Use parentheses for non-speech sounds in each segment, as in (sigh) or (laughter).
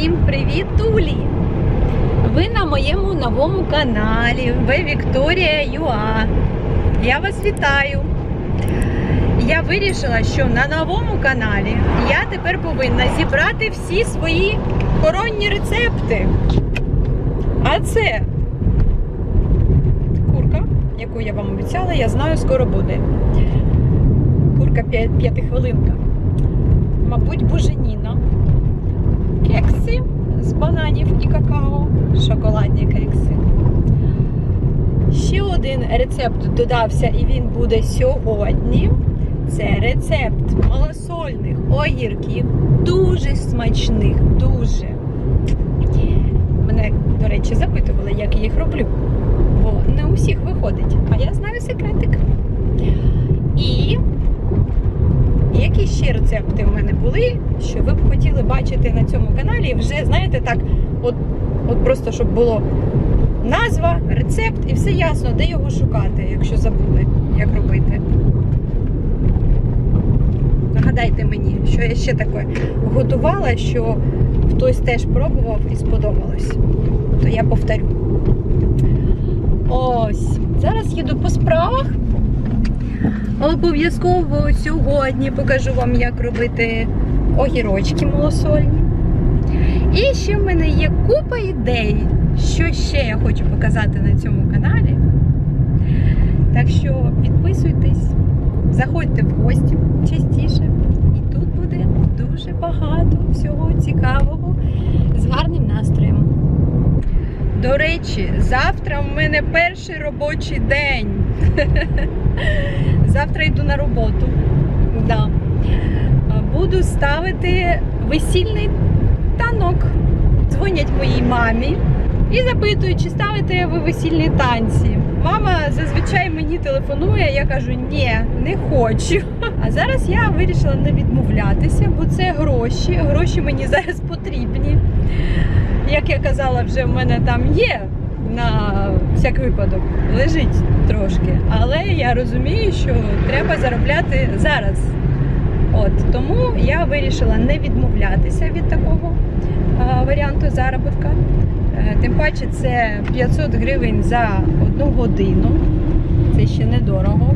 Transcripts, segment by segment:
Всім привіт, Тулі! Ви на моєму новому каналі Ви Вікторія Юа. Я вас вітаю! Я вирішила, що на новому каналі я тепер повинна зібрати всі свої коронні рецепти. А це курка, яку я вам обіцяла, я знаю, скоро буде. Курка п'я- п'ятихвилинка. Мабуть, буженіна. Кекси з бананів і какао. Шоколадні кекси. Ще один рецепт додався, і він буде сьогодні. Це рецепт малосольних огірків. Дуже смачних, дуже. Мене, до речі, запитували, як я їх роблю. Бо не у всіх виходить. А я знаю секретик. І які ще рецепти в мене були, що ви б бачити на цьому каналі? Вже знаєте, так, от, от просто щоб було назва, рецепт і все ясно, де його шукати, якщо забули, як робити. Нагадайте мені, що я ще таке готувала, що хтось теж пробував і сподобалось. То я повторю. Ось, зараз їду по справах. Обов'язково сьогодні покажу вам, як робити огірочки малосольні. І ще в мене є купа ідей, що ще я хочу показати на цьому каналі. Так що підписуйтесь, заходьте в гості частіше. І тут буде дуже багато всього цікавого з гарним настроєм. До речі, завтра в мене перший робочий день. (laughs) Завтра йду на роботу. Да. Буду ставити весільний танок. Дзвонять моїй мамі і запитують, чи ставите ви весільні танці. Мама зазвичай мені телефонує, я кажу, ні, не хочу. А зараз я вирішила не відмовлятися, бо це гроші. Гроші мені зараз потрібні. Як я казала, вже в мене там є на всяк випадок, лежить трошки. Але я розумію, що треба заробляти зараз. От тому я вирішила не відмовлятися від такого е, варіанту заробітка. Е, Тим паче це 500 гривень за одну годину. Це ще недорого.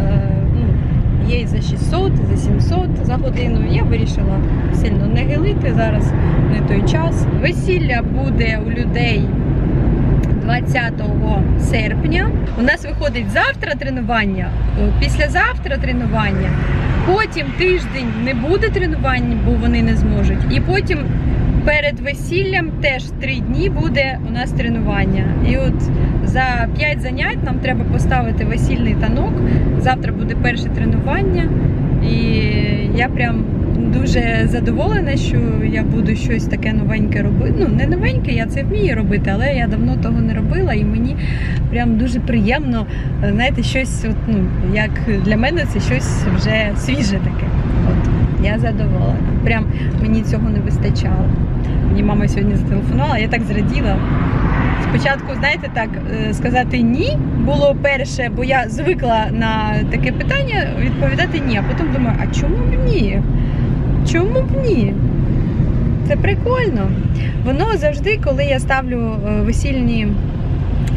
Е, ну, Є і за 600, і за 700 за годину. Я вирішила сильно не гилити зараз, не той час. Весілля буде у людей 20 серпня. У нас виходить завтра тренування, е, післязавтра тренування. Потім тиждень не буде тренувань, бо вони не зможуть. І потім перед весіллям теж три дні буде у нас тренування. І от за 5 занять нам треба поставити весільний танок. Завтра буде перше тренування. І я прям дуже задоволена, що я буду щось таке новеньке робити. Ну, не новеньке, я це вмію робити, але я давно того не робила, і мені прям дуже приємно, знаєте, щось, от, ну, як для мене це щось вже свіже таке. От, я задоволена. Прям мені цього не вистачало. Мені мама сьогодні зателефонувала, я так зраділа. Спочатку, знаєте, так е, сказати ні було перше, бо я звикла на таке питання відповідати ні. А потім думаю, а чому б ні? Чому б ні? Це прикольно. Воно завжди, коли я ставлю е, весільні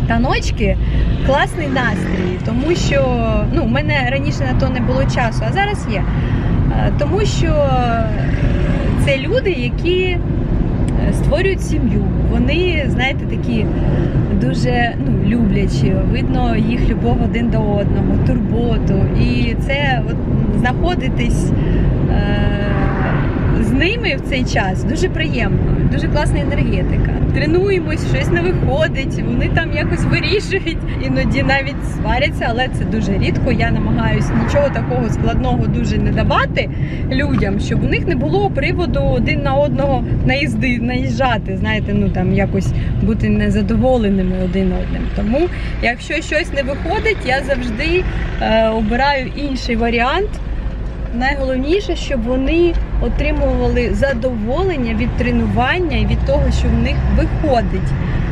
таночки, класний настрій, тому що ну, у мене раніше на то не було часу, а зараз є. Е, Тому що це люди, які е, створюють сім'ю. Вони, знаєте, такі дуже ну, люблячі, видно їх любов один до одного, турботу. І це от, знаходитись з ними в цей час дуже приємно, дуже класна енергетика. Тренуємось, щось не виходить, вони там якось вирішують, іноді навіть сваряться, але це дуже рідко. Я намагаюся нічого такого складного дуже не давати людям, щоб у них не було приводу один на одного наїзди, наїжджати, знаєте, ну там якось бути незадоволеними один одним. Тому, якщо щось не виходить, я завжди е, обираю інший варіант. Найголовніше, щоб вони отримували задоволення від тренування і від того, що в них виходить.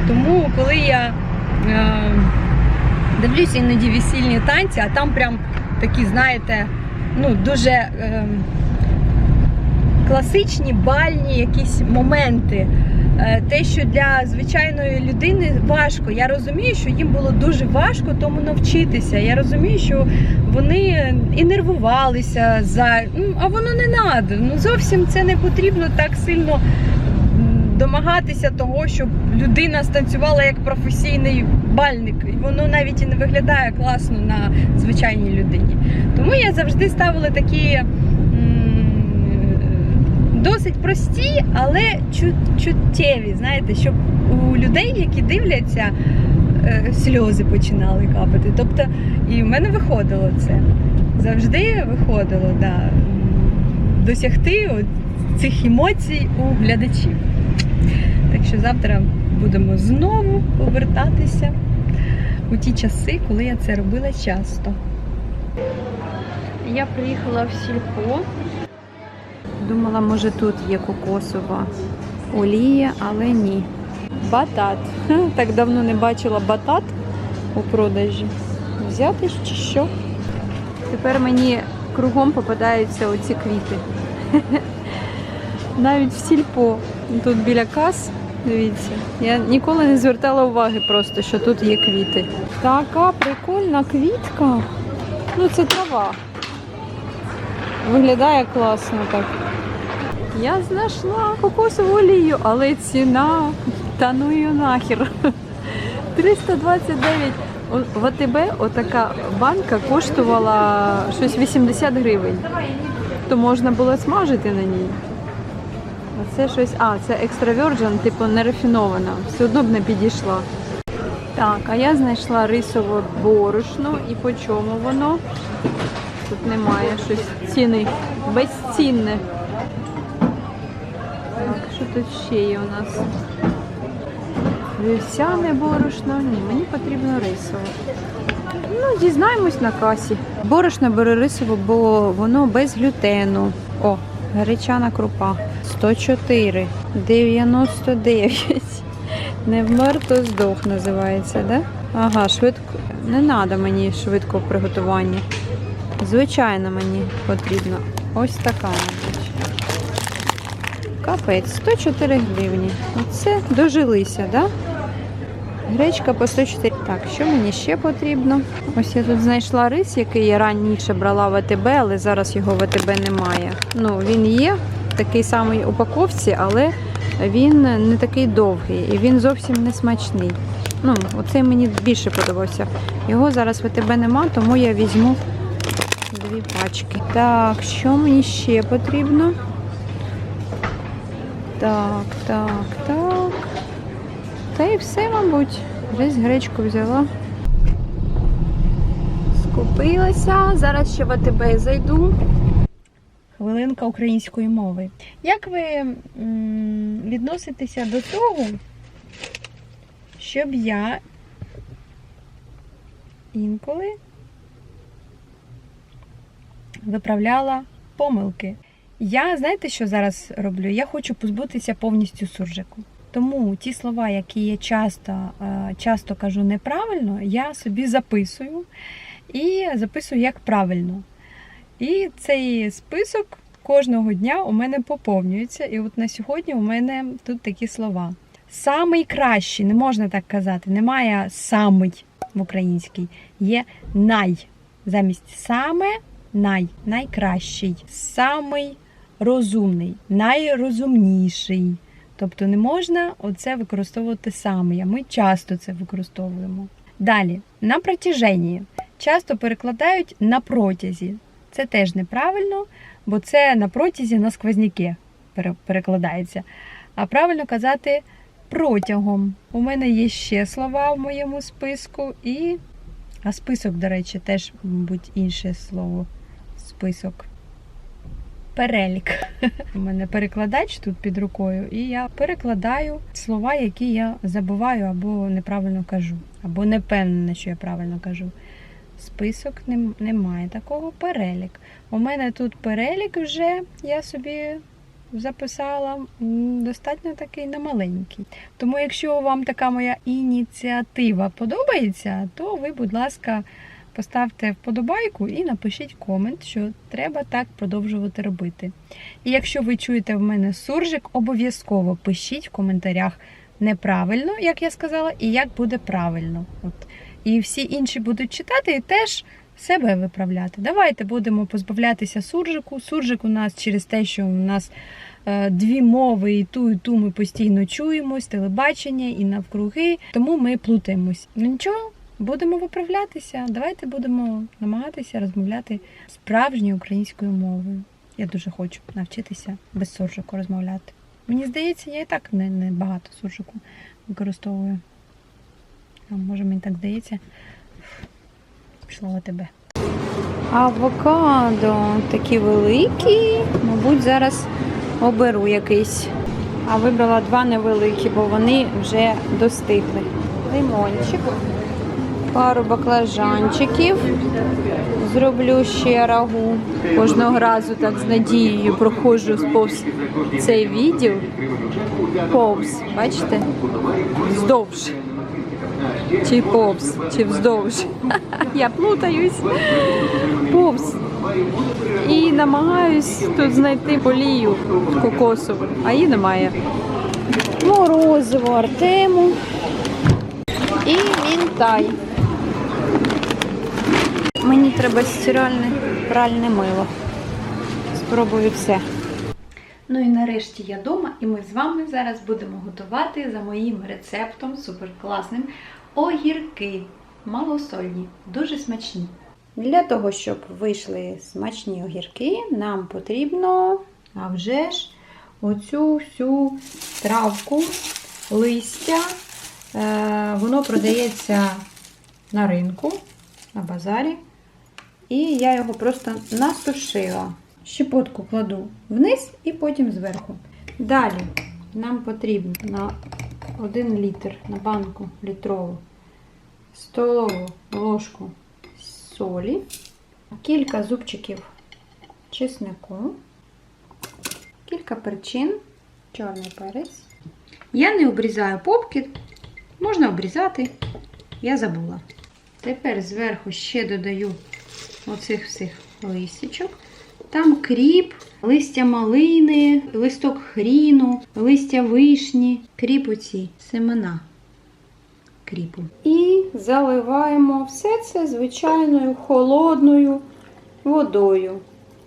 Тому, коли я е, дивлюся іноді весільні танці, а там прям такі, знаєте, ну дуже. Е, класичні бальні якісь моменти. Е, Те, що для звичайної людини важко. Я розумію, що їм було дуже важко тому навчитися. Я розумію, що вони і нервувалися за а воно не треба. Ну зовсім це не потрібно так сильно домагатися того, щоб людина станцювала як професійний бальник. І воно навіть і не виглядає класно на звичайній людині. Тому я завжди ставила такі. Досить прості, але чуттєві, знаєте, щоб у людей, які дивляться, е, сльози починали капати. Тобто, і в мене виходило це. Завжди виходило, да, досягти цих емоцій у глядачів. Так що завтра будемо знову повертатися у ті часи, коли я це робила часто. Я приїхала в сільпо. Думала, може тут є кокосова олія, але ні. Батат. Так давно не бачила батат у продажі. Взяти чи що? Тепер мені кругом попадаються оці квіти. Навіть в сільпо. Тут біля кас, дивіться. Я ніколи не звертала уваги просто, що тут є квіти. Така прикольна квітка. Ну, це трава. Виглядає класно так. Я знайшла кокосову олію, але ціна та ну її нахер. 329. О- В АТБ отака банка коштувала щось 80 гривень. То можна було смажити на ній. А це щось. А, це екстра virgin, типу нерафінована. Все одно б не підійшла. Так, а я знайшла рисове борошно і по чому воно? Тут немає щось ціни. Безцінне. Тут ще є у нас? Вівсяне борошно. Ні, мені потрібно рисове. Ну, дізнаємось на касі. Борошно беру рисове, бо воно без глютену. О, гречана крупа. 104, 99. Не вмер, то здох називається, да? Ага, швидко. Не треба мені швидко приготування. Звичайно, мені потрібно. Ось така. Капець, 104 гривні. Оце дожилися, да? Гречка по 104. Так, що мені ще потрібно? Ось я тут знайшла рис, який я раніше брала в АТБ, але зараз його в АТБ немає. Ну, він є в такій самій упаковці, але він не такий довгий і він зовсім не смачний. Ну, оцей мені більше подобався. Його зараз в АТБ нема, тому я візьму дві пачки. Так, що мені ще потрібно? Так, так, так. Та і все, мабуть. Десь гречку взяла. Скупилася. Зараз ще в АТБ зайду. Хвилинка української мови. Як ви відноситеся до того, щоб я інколи виправляла помилки? Я знаєте, що зараз роблю? Я хочу позбутися повністю суржику. Тому ті слова, які я часто, е, часто кажу неправильно, я собі записую і записую як правильно. І цей список кожного дня у мене поповнюється. І от на сьогодні у мене тут такі слова. Самий кращий, не можна так казати, немає самий в українській, є най. Замість саме най, найкращий, самий розумний, найрозумніший. Тобто не можна оце використовувати саме. Ми часто це використовуємо. Далі, на протяженні. Часто перекладають на протязі. Це теж неправильно, бо це на протязі на сквозняки перекладається. А правильно казати протягом. У мене є ще слова в моєму списку, і а список, до речі, теж, мабуть, інше слово. Список. Перелік. У мене перекладач тут під рукою, і я перекладаю слова, які я забуваю або неправильно кажу, або не впевнена, що я правильно кажу. Список немає такого перелік. У мене тут перелік вже я собі записала достатньо такий немаленький. Тому, якщо вам така моя ініціатива подобається, то ви, будь ласка, поставте вподобайку і напишіть комент, що треба так продовжувати робити. І якщо ви чуєте в мене суржик, обов'язково пишіть в коментарях неправильно, як я сказала, і як буде правильно. От. І всі інші будуть читати і теж себе виправляти. Давайте будемо позбавлятися суржику. Суржик у нас через те, що у нас е, дві мови, і ту, і ту ми постійно чуємось, телебачення і навкруги, тому ми плутаємось. Ну нічого, будемо виправлятися. Давайте будемо намагатися розмовляти справжньою українською мовою. Я дуже хочу навчитися без суржику розмовляти. Мені здається, я і так не, не багато суржику використовую. А може мені так здається. Пішло тебе. Авокадо такі великі. Мабуть, зараз оберу якийсь. А вибрала два невеликі, бо вони вже достигли. Лимончик, пару баклажанчиків. Зроблю ще рагу. Кожного разу так з надією проходжу повз цей відділ. Повз, бачите? Вздовж. Чи повз, чи вздовж. (laughs) Я плутаюсь. Повз. І намагаюсь тут знайти полію кокосову, а її немає. Морозиво Артему і мінтай. Мені треба стиральне пральне мило. Спробую все. Ну і нарешті я вдома, і ми з вами зараз будемо готувати за моїм рецептом суперкласним огірки малосольні, дуже смачні. Для того, щоб вийшли смачні огірки, нам потрібно, а вже ж, оцю всю травку, листя. Е, воно продається на ринку, на базарі. І я його просто насушила. Щепотку кладу вниз і потім зверху. Далі нам потрібно на 1 літр на банку літрову столову ложку солі, кілька зубчиків чеснику, кілька перчин, чорний перець. Я не обрізаю попки, можна обрізати, я забула. Тепер зверху ще додаю оцих всіх листячок. Там кріп, листя малини, листок хріну, листя вишні, кріп оці семена кріпу. І заливаємо все це звичайною холодною водою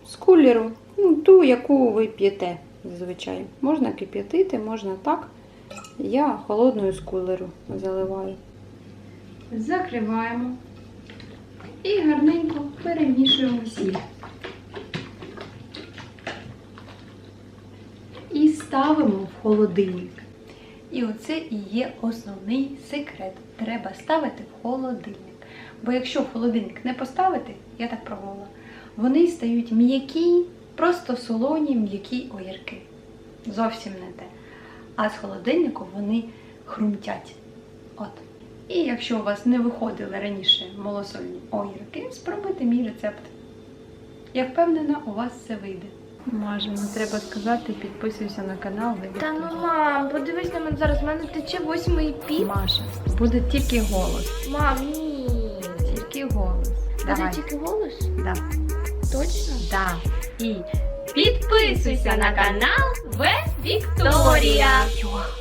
з кулеру, ну, ту, яку ви п'єте. Зазвичай. Можна кип'ятити, можна так. Я холодною з кулеру заливаю. Закриваємо і гарненько перемішуємо сіль. І ставимо в холодильник. І оце і є основний секрет. Треба ставити в холодильник. Бо якщо в холодильник не поставити, я так пробувала, вони стають м'які, просто солоні, м'які огірки. Зовсім не те. А з холодильнику вони хрумтять. От. І якщо у вас не виходили раніше малосольні огірки, спробуйте мій рецепт. Я впевнена, у вас все вийде. Мажемо, треба сказати, підписуйся на канал. Та ну мам, подивись на мене зараз, в мене тече восьмий піт. Маша, буде тільки голос. Мам, ні. Тільки голос. Буде Давай. тільки голос? Да. Точно? Да. І Підписуйся на канал В Вікторія. Йо.